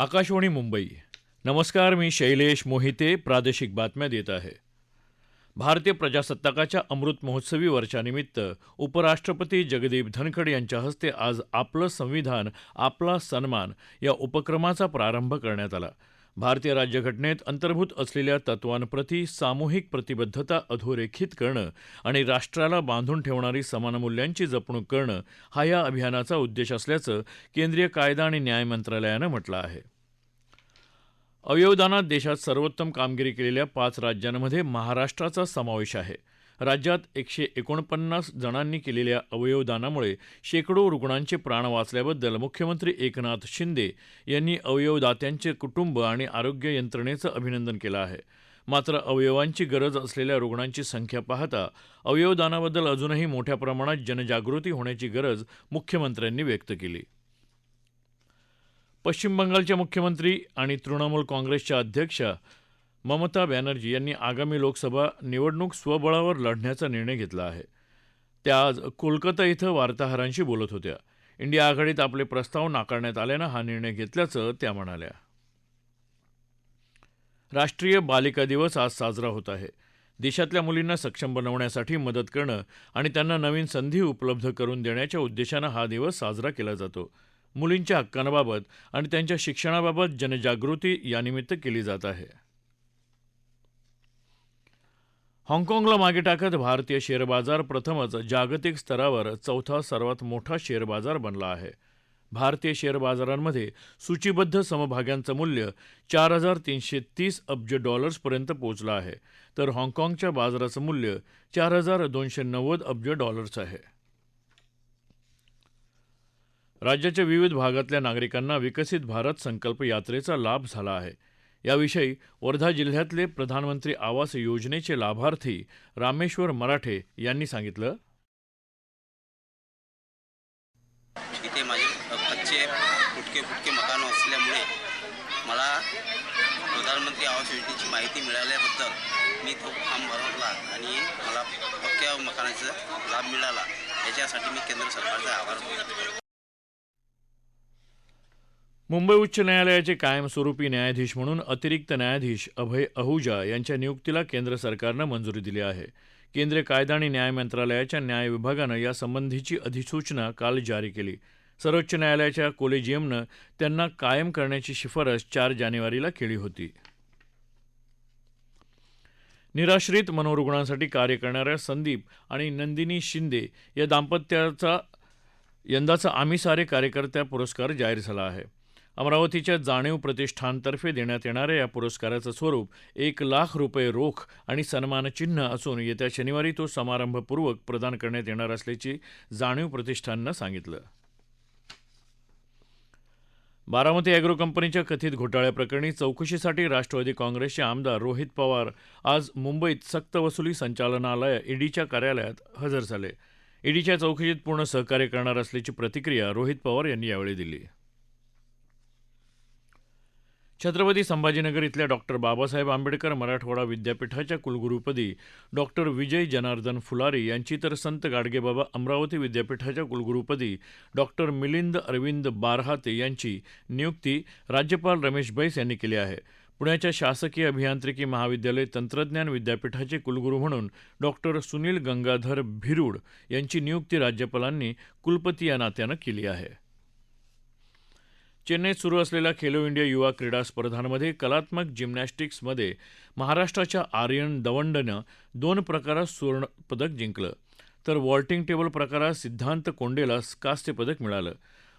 आकाशवाणी मुंबई. नमस्कार मी शैलेश मोहिते प्रादेशिक बातम्या देत आहे. भारतीय प्रजासत्ताकाच्या अमृत महोत्सवी वर्षानिमित्त उपराष्ट्रपती जगदीप धनखड यांच्या हस्ते आज आपलं संविधान आपला सन्मान या उपक्रमाचा प्रारंभ करण्यात आला. भारतीय राज्यघटनेत अंतर्भूत असलेल्या तत्वांप्रती सामूहिक प्रतिबद्धता अधोरेखित करणं आणि राष्ट्राला बांधून ठेवणारी समान मूल्यांची जपणूक करणं हा या अभियानाचा उद्देश असल्याचं केंद्रीय कायदा आणि न्याय मंत्रालयानं म्हटलं आहे. अवयवदानात देशात सर्वोत्तम कामगिरी केलेल्या पाच राज्यांमध्ये महाराष्ट्राचा समावेश आहे. राज्यात एकशे एकोणपन्नास जणांनी केलेल्या अवयवदानामुळे शेकडो रुग्णांचे प्राण वाचल्याबद्दल मुख्यमंत्री एकनाथ शिंदे यांनी अवयवदात्यांचे कुटुंब आणि आरोग्य यंत्रणेचं अभिनंदन केलं आहे. मात्र अवयवांची गरज असलेल्या रुग्णांची संख्या पाहता अवयवदानाबद्दल अजूनही मोठ्या प्रमाणात जनजागृती होण्याची गरज मुख्यमंत्र्यांनी व्यक्त केली. पश्चिम बंगालच्या मुख्यमंत्री आणि तृणमूल काँग्रेसच्या अध्यक्षा ममता बॅनर्जी यांनी आगामी लोकसभा निवडणूक स्वबळावर लढण्याचा निर्णय घेतला आहे. त्या आज कोलकाता इथं वार्ताहरांशी बोलत होत्या. इंडिया आघाडीत आपले प्रस्ताव नाकारण्यात आल्यानं हा निर्णय घेतल्याचं त्या म्हणाल्या. राष्ट्रीय बालिका दिवस आज साजरा होत आहे. देशातल्या मुलींना सक्षम बनवण्यासाठी मदत करणं आणि त्यांना नवीन संधी उपलब्ध करून देण्याच्या उद्देशानं हा दिवस साजरा केला जातो. मुलींच्या हक्कांबाबत आणि त्यांच्या शिक्षणाबाबत जनजागृती यानिमित्त केली जात आहे. हाँगकाँगला मागे टाकत भारतीय शेअर बाजार प्रथमच जागतिक स्तरावर चौथा सर्वात मोठा शेअर बाजार बनला आहे. भारतीय शेअर बाजारांमध्ये सूचीबद्ध समभागांचं मूल्य चार हजार तीनशे तीस अब्ज डॉलर्सपर्यंत पोहोचलं आहे. तर हाँगकाँगच्या बाजाराचं मूल्य चार हजार दोनशे नव्वद अब्ज डॉलर्स आहे. राज्याच्या विविध भागातल्या नागरिकांना विकसित भारत संकल्प यात्रेचा लाभ झाला आहे. याविषयी वर्धा जिल्ह्यातले प्रधानमंत्री आवास योजनेचे लाभार्थी रामेश्वर मराठे यांनी सांगितलं. इथे माझे कच्चे फुटके फुटके मकान असल्यामुळे मला प्रधानमंत्री आवास योजनेची माहिती मिळाल्याबद्दल मी तो फॉर्म भरवला आणि मला पक्क्या मकानाचा लाभ मिळाला. याच्यासाठी मी केंद्र सरकारचा आभार मानतो. मुंबई उच्च न्यायालयाचे कायमस्वरूपी न्यायाधीश म्हणून अतिरिक्त न्यायाधीश अभय अहुजा यांच्या नियुक्तीला केंद्र सरकारनं मंजुरी दिली आहे. केंद्रीय कायदा आणि न्याय मंत्रालयाच्या न्याय विभागानं यासंबंधीची अधिसूचना काल जारी केली. सर्वोच्च न्यायालयाच्या कोलेजियमनं त्यांना कायम करण्याची शिफारस चार जानेवारीला केली होती. निराश्रित मनोरुग्णांसाठी कार्य करणाऱ्या संदीप आणि नंदिनी शिंदे या दाम्पत्याचा यंदाचा आम्ही सारे कार्यकर्त्या पुरस्कार जाहीर झाला आहे. अमरावतीच्या जाणीव प्रतिष्ठानतर्फे देण्यात येणाऱ्या या पुरस्काराचं स्वरूप एक लाख रुपये रोख आणि सन्मानचिन्ह असून येत्या शनिवारी तो समारंभपूर्वक प्रदान करण्यात येणार असल्याची जाणीव प्रतिष्ठाननं सांगितलं. बारामती अॅग्रो कंपनीच्या कथित घोटाळ्याप्रकरणी चौकशीसाठी राष्ट्रवादी काँग्रेसचे आमदार रोहित पवार आज मुंबईत सक्तवसुली संचालनालय ईडीच्या कार्यालयात हजर झाले. ईडीच्या चौकशीत पूर्ण सहकार्य करणार असल्याची प्रतिक्रिया रोहित पवार यांनी यावेळी दिली. छत्रपती संभाजीनगर इथल्या डॉक्टर बाबासाहेब आंबेडकर मराठवाडा विद्यापीठाच्या कुलगुरुपदी डॉक्टर विजय जनार्दन फुलारी यांची तर संत गाडगेबाबा अमरावती विद्यापीठाच्या कुलगुरुपदी डॉक्टर मिलिंद अरविंद बारहाते यांची नियुक्ती राज्यपाल रमेश बैस यांनी केली आहे. पुण्याच्या शासकीय अभियांत्रिकी महाविद्यालय तंत्रज्ञान विद्यापीठाचे कुलगुरू म्हणून डॉक्टर सुनील गंगाधर भिरूड यांची नियुक्ती राज्यपालांनी कुलपती या नात्यानं केली आहे. चेन्नईत सुरू असलेल्या खेलो इंडिया युवा क्रीडा स्पर्धांमध्ये कलात्मक जिम्नॅस्टिक्समध्ये महाराष्ट्राच्या आर्यन दवंडनं दोन प्रकारात सुवर्णपदक जिंकलं. तर वॉल्टिंग टेबल प्रकारात सिद्धांत कोंडेला कांस्य पदक मिळालं.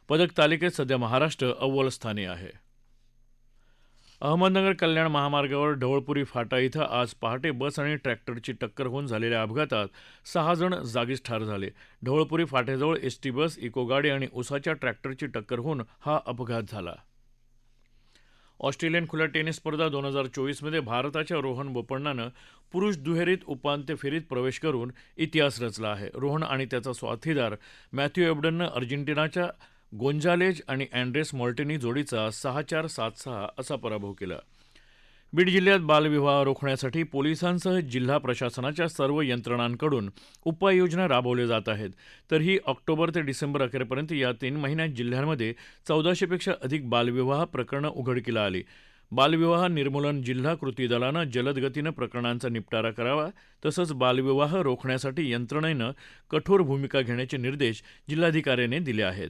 पदक तालिकेत सध्या महाराष्ट्र अव्वल स्थानी आहे. अहमदनगर कल्याण महामार्गावर ढवळपुरी फाटा इथं आज पहाटे बस आणि ट्रॅक्टरची टक्कर होऊन झालेल्या अपघातात सहा जण जागीच ठार झाले. ढवळपुरी फाट्याजवळ एस टी बस इको गाडी आणि उसाच्या ट्रॅक्टरची टक्कर होऊन हा अपघात झाला. ऑस्ट्रेलियन खुल्या टेनिस स्पर्धा दोन हजार चोवीसमध्ये भारताच्या रोहन बोपण्णानं पुरुष दुहेरीत उपांत्य फेरीत प्रवेश करून इतिहास रचला आहे. रोहन आणि त्याचा स्वाथीदार मॅथ्यू एबडननं अर्जेंटिनाच्या गोंजालेज आणि अँड्रेस मॉल्टिनी जोडीचा सहा चार सात सहा असा पराभव केला. बीड जिल्ह्यात बालविवाह रोखण्यासाठी पोलिसांसह जिल्हा प्रशासनाच्या सर्व यंत्रणांकडून उपाययोजना राबवल्या जात आहेत. तरीही ऑक्टोबर ते डिसेंबर अखेरपर्यंत या तीन महिन्यात जिल्ह्यांमध्ये चौदाशेपेक्षा अधिक बालविवाह प्रकरणं उघडकीला आली. बालविवाह निर्मूलन जिल्हा कृती दलानं जलद गतीनं प्रकरणांचा निपटारा करावा तसंच बालविवाह रोखण्यासाठी यंत्रणेनं कठोर भूमिका घेण्याचे निर्देश जिल्हाधिकाऱ्यांनी दिले आहेत.